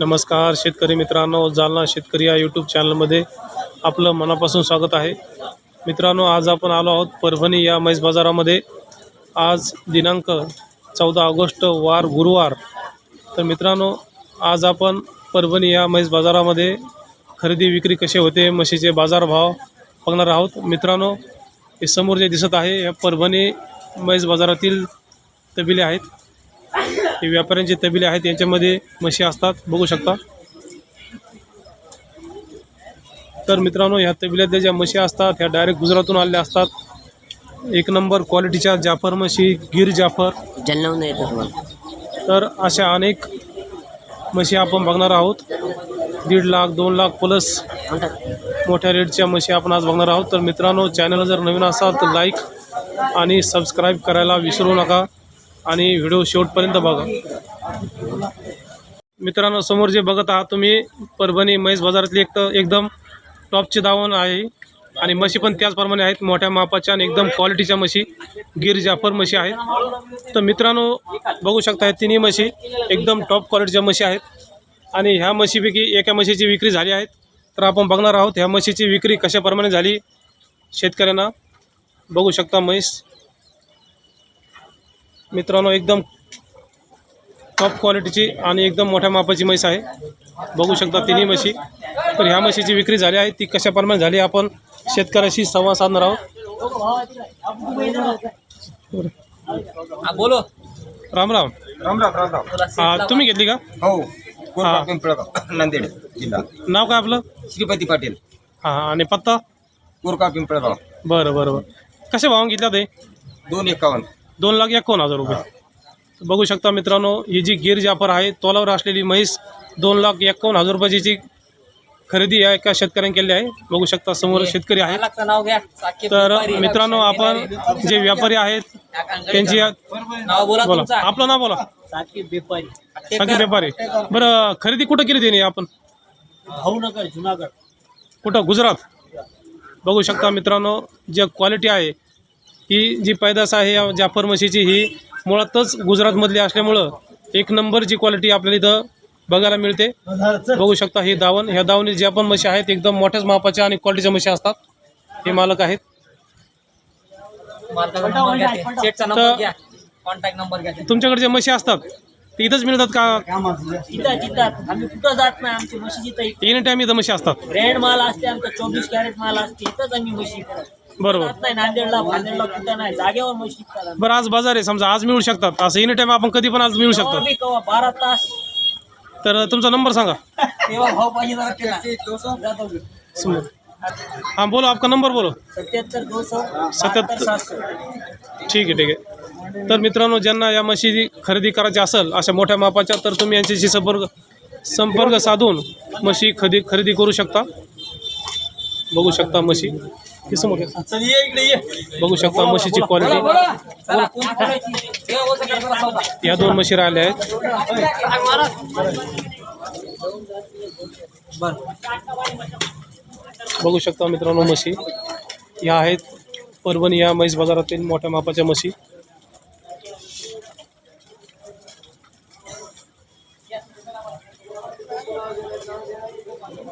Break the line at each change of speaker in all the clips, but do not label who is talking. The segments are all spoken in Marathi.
नमस्कार शेतकरी मित्रांनो जालना शेतकरी या यूट्यूब चॅनलमध्ये आपलं मनापासून स्वागत आहे. मित्रांनो आज आपण आलो आहोत परभणी या म्हैस बाजारामध्ये. आज दिनांक चौदा ऑगस्ट वार गुरुवार. तर मित्रांनो आज आपण परभणी या म्हैस बाजारामध्ये खरेदी विक्री कसे होते म्हशीचे बाजारभाव बघणार आहोत. मित्रांनो हे समोर जे दिसत आहे या परभणी म्हैस बाजारातील तबिले आहेत. हे व्यापाऱ्यांचे तबिले आहेत यांच्यामध्ये म्हशी असतात. बघू शकता. तर मित्रांनो ह्या तबिल्यातल्या ज्या म्हशी असतात ह्या डायरेक्ट गुजरातून आलेल्या असतात. एक नंबर क्वालिटीच्या जाफर म्हशी गिर जाफर.
जलनावून
तर अशा अनेक म्हशी आपण बघणार आहोत. दीड लाख दोन लाख प्लस मोठ्या रेटच्या म्हशी आपण आज बघणार आहोत. तर मित्रांनो चॅनल जर नवीन असाल तर लाईक आणि सबस्क्राईब करायला विसरू नका. आणि व्हिडिओ शेवटपर्यंत बघा. मित्रांनो समोर जे बघत आहात तुम्ही परभणी म्हैस बाजारातली एक तर एकदम टॉपची दावण आहे. आणि म्हशी पण त्याचप्रमाणे आहेत मोठ्या मापाच्या आणि एकदम क्वालिटीच्या म्हशी गिर जाफर म्हशी आहेत. तर मित्रांनो बघू शकता तिन्ही म्हशी एकदम टॉप क्वालिटीच्या म्हशी आहेत. आणि ह्या म्हशीपैकी एका म्हशीची विक्री झाली आहेत तर आपण बघणार आहोत ह्या म्हशीची विक्री कशाप्रमाणे झाली? शेतकऱ्यांना बघू शकता म्हैस मित्रांनो एकदम टॉप क्वालिटीची आणि एकदम मोठ्या मापाची म्हैस आहे. बघू शकता तिन्ही म्हशी. तर ह्या म्हशीची विक्री झाली आहे. ती कशाप्रमाणे झाली आपण शेतकऱ्याशी संवाद साधणार आहोत.
बोलो.
राम राम.
राम राम राम राम.
हा, तुम्ही घेतली का?
हो
हा.
पिंपळगाव नांदेड जिल्हा.
नाव काय आपलं?
श्रीपती पाटील.
हां आणि पत्ता?
कोरका पिंपळगाव.
बरं बरं बरं. कशा भावान घेतल्या ते?
दोन एकावन्न.
दोन लाख एकावन्न हजार रुपये? बघू शकता मित्रांनो ही जी गिर जाफर आहे तोलावर असलेली म्हैस दोन लाख एकावन्न हजार रुपयाची खरेदी या एका शेतकऱ्याने केली आहे. बघू शकता समोर शेतकरी
साकेत
तर. मित्रांनो आपण जे व्यापारी आहेत त्यांची
नाव बोला
आपलं नाव बोला.
साकेत व्यापारी
व्यापारी बरं खरेदी कुठं केली त्यांनी आपण?
भावनगर जुनागड.
कुठं? गुजरात. बघू शकता मित्रांनो जे क्वालिटी आहे ही जी पैदास आहे या जाफर म्हशीची ही मुळातच गुजरातमधली असल्यामुळं एक नंबरची क्वालिटी आपल्याला इथं बघायला मिळते. बघू शकता ही दावण. ह्या दावणी ज्या पण म्हशी आहेत एकदम मोठ्याच मापाच्या आणि क्वालिटीच्या म्हशी असतात. हे मालक आहेत. तुमच्याकडे जे म्हशी असतात ते इथंच मिळतात का?
आम्ही कुठं जात नाही. आमची म्हशी जिथं
एनी टाईम इथं म्हशी असतात.
ब्रँड माल असते आमचा चोवीस कॅरेट माल असते. इथंच आम्ही म्हशी.
बरोबर.
जात नाही नांदेडला भांदेडला कुठं नाही जागेवर म्हशी विकतात आम्ही.
बरं आज बाजार आहे. समजा आज मिळू शकतात. असं एनी टाईम आपण कधी पण आज मिळू
केव्हा
शकतो
बी केव्हा बारा तास.
तर तुमचा नंबर सांगा.
तेव्हा भाव पाहिजे जरा केला. जातो मी.
समोर हां बोलो आपका नंबर बोलो.
सत्याहत्तर दोनशे
सत्याहत्तर. ठीक आहे ठीक आहे. तर मित्रांनो ज्यांना या म्हशी खरेदी करायची असेल अशा मोठ्या मापाच्या तर तुम्ही यांच्याशी संपर्क संपर्क साधून म्हशी खरेदी खरेदी करू शकता. बघू शकता म्हशी बघू शकता म्हशीची क्वालिटी. या दोन म्हशी राहिल्या आहेत. बघू शकता मित्रांनो म्हशी. या आहेत. परभणी या म्हैस बाजारातील मोठ्या मापाच्या म्हशी.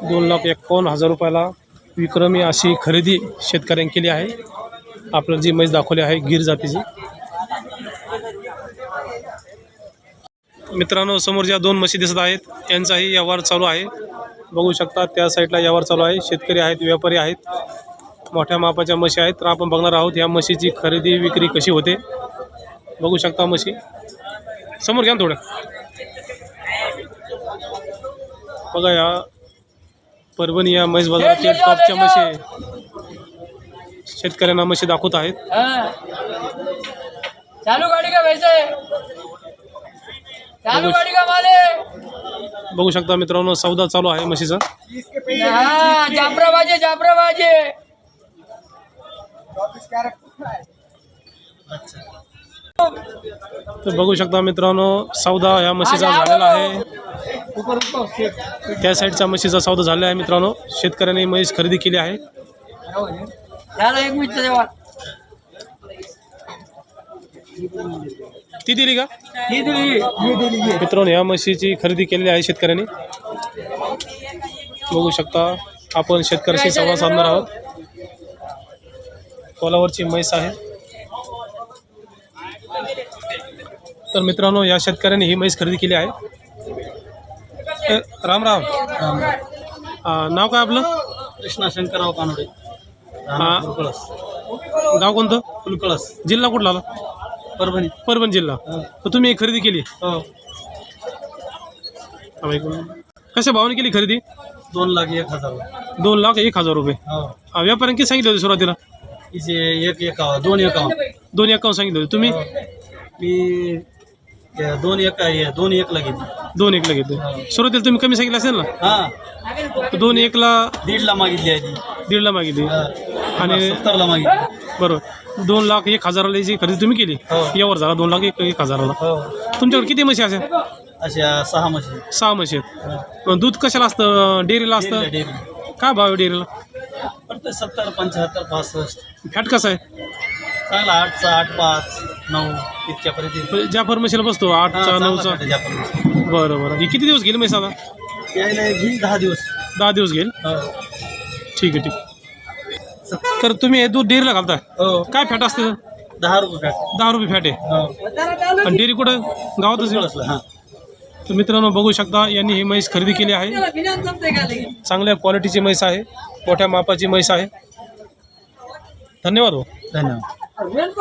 दोन लाख एकावन्न हजार रुपयाला विक्रमी अशी खरेदी शेतकऱ्यांनी केली आहे. आपल्याला जी म्हैस दाखवली आहे गिर जातीची. मित्रांनो समोर ज्या दोन म्हशी दिसत आहेत यांचाही व्यवहार चालू आहे. बघू शकता त्या साईडला व्यवहार चालू आहे. शेतकरी आहेत व्यापारी आहेत. मोठ्या मापाच्या म्हशी आहेत. तर आपण बघणार आहोत या म्हशीची खरेदी विक्री कशी होते. बघू शकता म्हशी. समोर घ्या ना थोडं. बघा या. परभणी या म्हैस बाजारातील टॉपच्या म्हशी आहे. शेतकऱ्यांना म्हशी दाखवत आहेत.
हा. चालू गाडी का वैसे चालू गाडी का माले?
बघू शकता मित्रांनो सौदा चालू आहे म्हशीचा
हा जाफराबाजे जाफराबाजे
तर बघू शकता मित्रांनो सौदा ह्या म्हशीचा झालेला आहे. त्या साईडचा म्हशीचा सौदा झालेला आहे मित्रांनो. शेतकऱ्यांनी म्हैस खरेदी केली आहे. ती दिली का?
दिली दिली.
मित्रांनो या म्हशीची खरेदी केलेली आहे शेतकऱ्यांनी. बघू शकता आपण शेतकऱ्याशी संवाद साधणार आहोत. कोलावरची म्हैस आहे. तर मित्रांनो या शेतकऱ्याने ही म्हैस खरेदी केली आहे. राम राम. नाव काय आपलं?
कृष्णा शंकरराव कानोडे.
हा.
कुलकळस
गाव कोणतं?
कुलकळस
जिल्हा कुठला आला?
परभणी.
परभणी जिल्हा. तर तुम्ही खरेदी केली?
हो.
कशा भावाने केली खरेदी?
दोन लाख एक हजार.
दोन लाख एक हजार रुपये.
हो.
व्यापाऱ्यांनी किती सांगितले होते सुरुवातीला?
एक एकावन्न दोन एकावन्न.
दोन एकावन्न सांगितले होते. तुम्ही?
हो. मी दोन एक हे दोन एकला घेतली.
दोन एकला घेतले. सुरुवातीला तुम्ही कमी सांगितलं असेल ना?
हा.
तर दोन एकला
दीडला मागितली आहे ती
दीडला मागितली. आणि
सत्तरला मागितली.
बरोबर. दोन लाख एक हजाराला जी खरेदी तुम्ही केली.
हो.
यावर झाला दोन लाख एक एक हजाराला.
हो.
तुमच्याकडे किती म्हशी असेल
अशा सहा म्हशी.
सहा म्हशी आहेत. मग दूध कशाला असतं? डेअरीला असतं?
डेअरी
काय भाव आहे डेअरीला?
सत्तर पंच्याहत्तर पासष्ट.
फॅट कसं आहे?
चांगला आठचा आठ पाच नऊ इतक्यापर्यंत.
म्हणजे ज्या फर्मेशीला बसतो
हा,
आठचा
चांगला
नऊचा. बरं बरं. हे किती दिवस गेले म्हैस आता?
यायला घेईल दहा दिवस.
दहा दिवस घेईल?
हो.
ठीक आहे ठीक आहे. तर तुम्ही हे दूध डेअरीला घालताय
हो.
काय फॅट असतं?
दहा रुपये फॅट.
दहा रुपये फॅट आहे.
हो.
आणि डेअरी कुठं? गावातच आहे?
असलं हां.
तर मित्रांनो बघू शकता यांनी ही म्हैस खरेदी केली आहे. चांगल्या क्वालिटीची म्हैस आहे. मोठ्या मापाची म्हैस आहे. धन्यवाद हो
धन्यवाद.